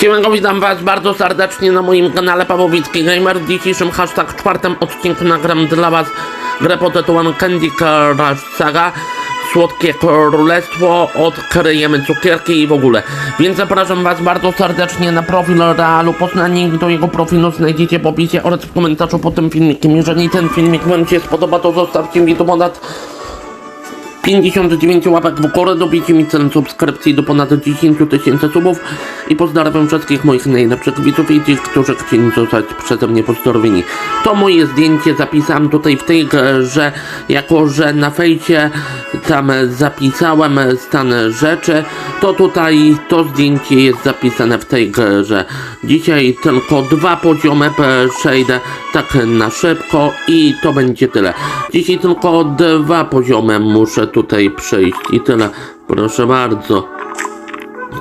Siemanko, witam was bardzo serdecznie na moim kanale Pawłowicki Gamer. W dzisiejszym hashtag czwartym odcinku nagram dla was grę pod tytułem Candy Crush Saga. Słodkie królestwo, odkryjemy cukierki i w ogóle. Więc zapraszam was bardzo serdecznie na profil Realu Poznań. Do jego profilu znajdziecie w opisie oraz w komentarzu pod tym filmikiem. Jeżeli ten filmik wam się spodoba, to zostawcie mi to ponad 59 łapek w górę, dobijcie mi cel subskrypcji do ponad 10 tysięcy subów i pozdrawiam wszystkich moich najlepszych widzów i tych, którzy chcieli zostać przeze mnie pozdrowieni. To moje zdjęcie zapisałem tutaj w tej grze, jako że na fejcie tam zapisałem stan rzeczy, to tutaj to zdjęcie jest zapisane w tej grze. Dzisiaj tylko dwa poziomy przejdę tak na szybko i to będzie tyle. Dzisiaj tylko dwa poziomy muszę tutaj przejść i tyle. Proszę bardzo.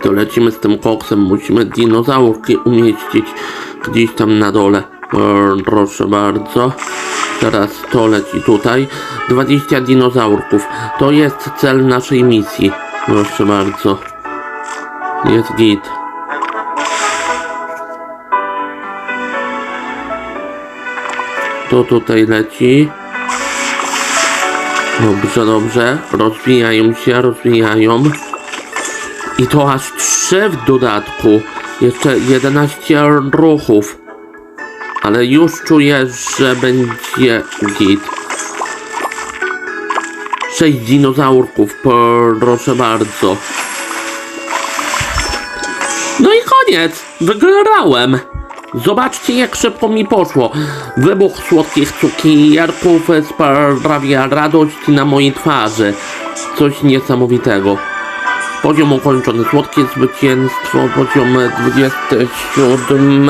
To lecimy z tym koksem. Musimy dinozaurki umieścić gdzieś tam na dole. E, Proszę bardzo. Teraz to leci tutaj. 20 dinozaurków. To jest cel naszej misji. Proszę bardzo. Jest git. To tutaj leci. Dobrze, dobrze. Rozwijają się, rozwijają. I to aż 3 w dodatku. Jeszcze 11 ruchów. Ale już czuję, że będzie git. 6 dinozaurków, proszę bardzo. No i koniec! Wygrałem! Zobaczcie jak szybko mi poszło. Wybuch słodkich cukierków sprawia radość na mojej twarzy. Coś niesamowitego. Poziom ukończony. Słodkie zwycięstwo. Poziom 27.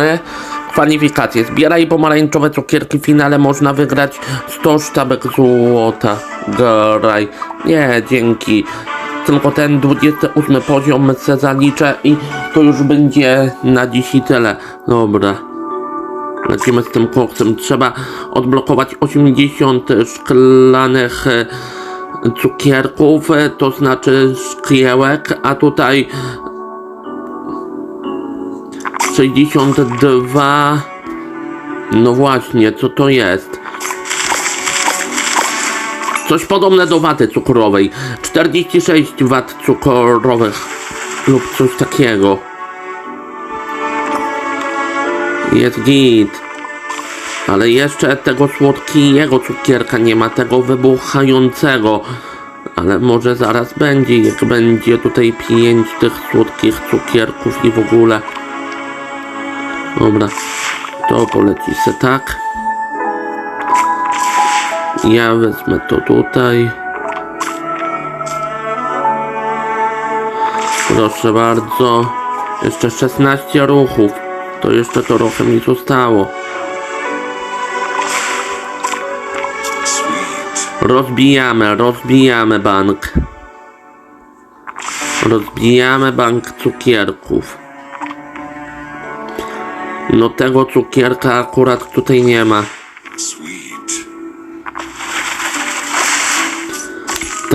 Kwalifikacje. Zbieraj pomarańczowe cukierki. W finale można wygrać 100 sztabek złota. Graj. Nie, dzięki. Tylko ten 28 poziom se zaliczę i to już będzie na dziś i tyle. Dobra. Lecimy z tym koksem. Trzeba odblokować 80 szklanych e, cukierków, e, to znaczy szkiełek, a tutaj 62. No właśnie, co to jest? Coś podobne do waty cukrowej. 46 wat cukrowych lub coś takiego. Jest git. Ale jeszcze tego słodkiego cukierka nie ma, tego wybuchającego. Ale może zaraz będzie, jak będzie tutaj pięć tych słodkich cukierków i w ogóle. Dobra, to poleci se tak. Ja wezmę to tutaj. Proszę bardzo. Jeszcze 16 ruchów. To jeszcze trochę mi zostało. Rozbijamy, rozbijamy bank. Rozbijamy bank cukierków. No tego cukierka akurat tutaj nie ma.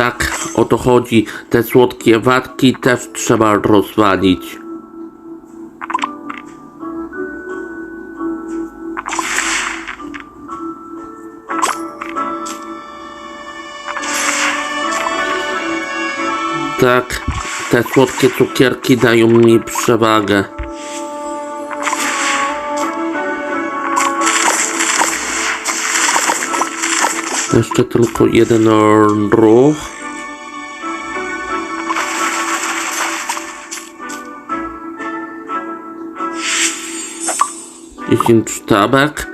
Tak, o to chodzi. Te słodkie watki też trzeba rozwalić. Tak, te słodkie cukierki dają mi przewagę. Jeszcze tylko jeden ruch. Dziesięć sztabek.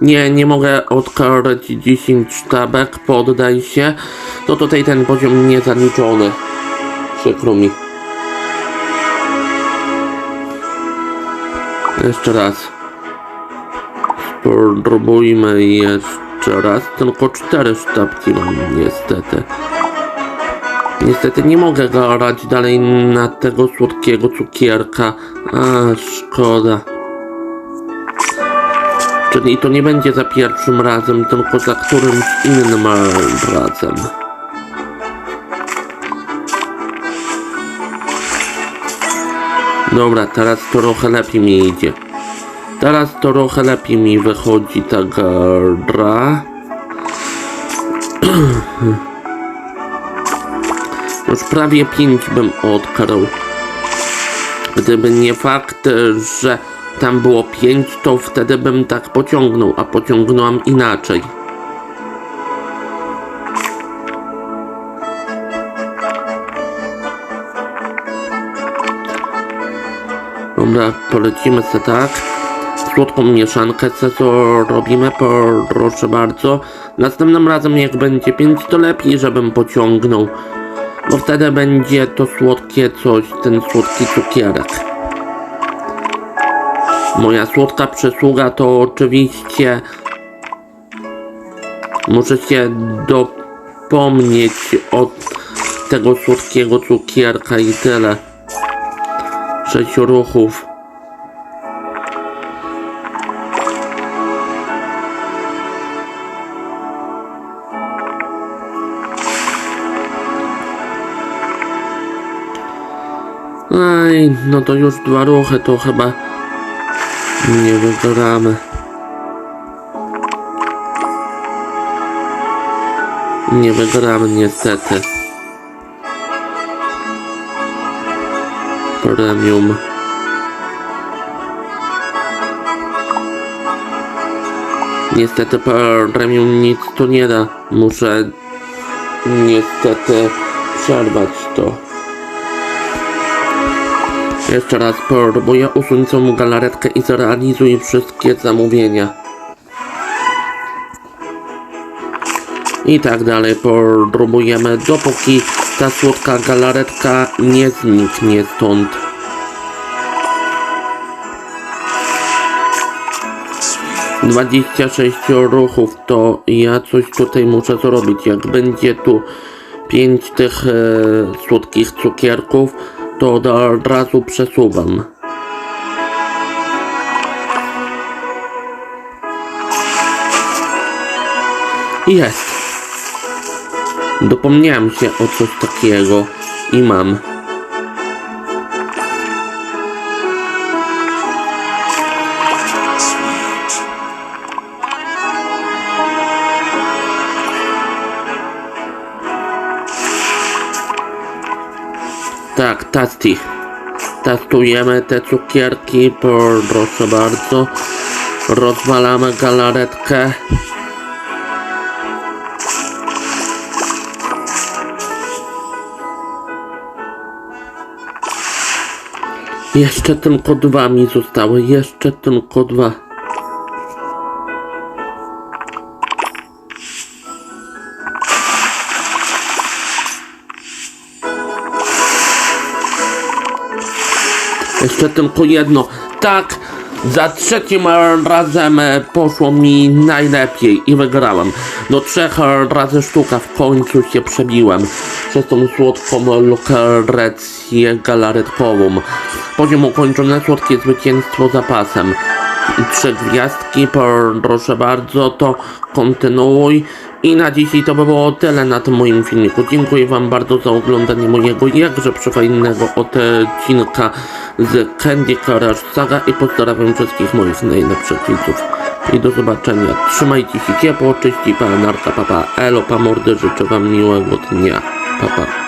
Nie, nie mogę odkarać 10 sztabek, poddaj się. To tutaj ten poziom nie zaliczony. Przykro mi. Jeszcze raz. Spróbujmy jeszcze raz. Tylko cztery sztabki mam niestety. Niestety nie mogę grać dalej na tego słodkiego cukierka. A, szkoda. Czyli to nie będzie za pierwszym razem, tylko za którymś innym razem. Dobra, teraz trochę lepiej mi idzie. Teraz trochę lepiej mi wychodzi ta gra. Już prawie pięć bym odkrył. Gdyby nie fakt, że tam było pięć, to wtedy bym tak pociągnął, a pociągnąłem inaczej. Dobra, polecimy se tak. Słodką mieszankę se co robimy, proszę bardzo. Następnym razem jak będzie 5 to lepiej, żebym pociągnął. Bo wtedy będzie to słodkie coś, ten słodki cukierek. Moja słodka przysługa to oczywiście muszę się dopomnieć od tego słodkiego cukierka i tyle. Sześć ruchów. Aj, no to już dwa ruchy, to chyba nie wygramy. Nie wygramy niestety. Premium. Niestety premium nic tu nie da. Muszę niestety przerwać to. Jeszcze raz próbuję usunąć całą galaretkę i zrealizuję wszystkie zamówienia. I tak dalej próbujemy, dopóki ta słodka galaretka nie zniknie stąd. Dwadzieścia sześć ruchów, to ja coś tutaj muszę zrobić. Jak będzie tu pięć tych e, słodkich cukierków, to od razu przesuwam. Jest. Dopomniałem się o coś takiego i mam. Tak, tasti. Testujemy te cukierki, proszę bardzo. Rozwalamy galaretkę. Jeszcze tylko dwa mi zostały, jeszcze tylko dwa. Jeszcze tylko jedno. Tak, za trzecim razem e, poszło mi najlepiej i wygrałem. Do trzech razy sztuka w końcu się przebiłem przez tą słodką lukrecję galaretkową. Poziom ukończony, słodkie zwycięstwo zapasem. Trzy gwiazdki, proszę bardzo, to kontynuuj. I na dzisiaj to by było tyle na tym moim filmiku. Dziękuję Wam bardzo za oglądanie mojego jakże przefajnego odcinka z Candy Crush Saga i pozdrawiam wszystkich moich najlepszych widzów. I do zobaczenia. Trzymajcie się ciepło, cześć i panarka, papa, elo, pa mordy, życzę Wam miłego dnia. Papa.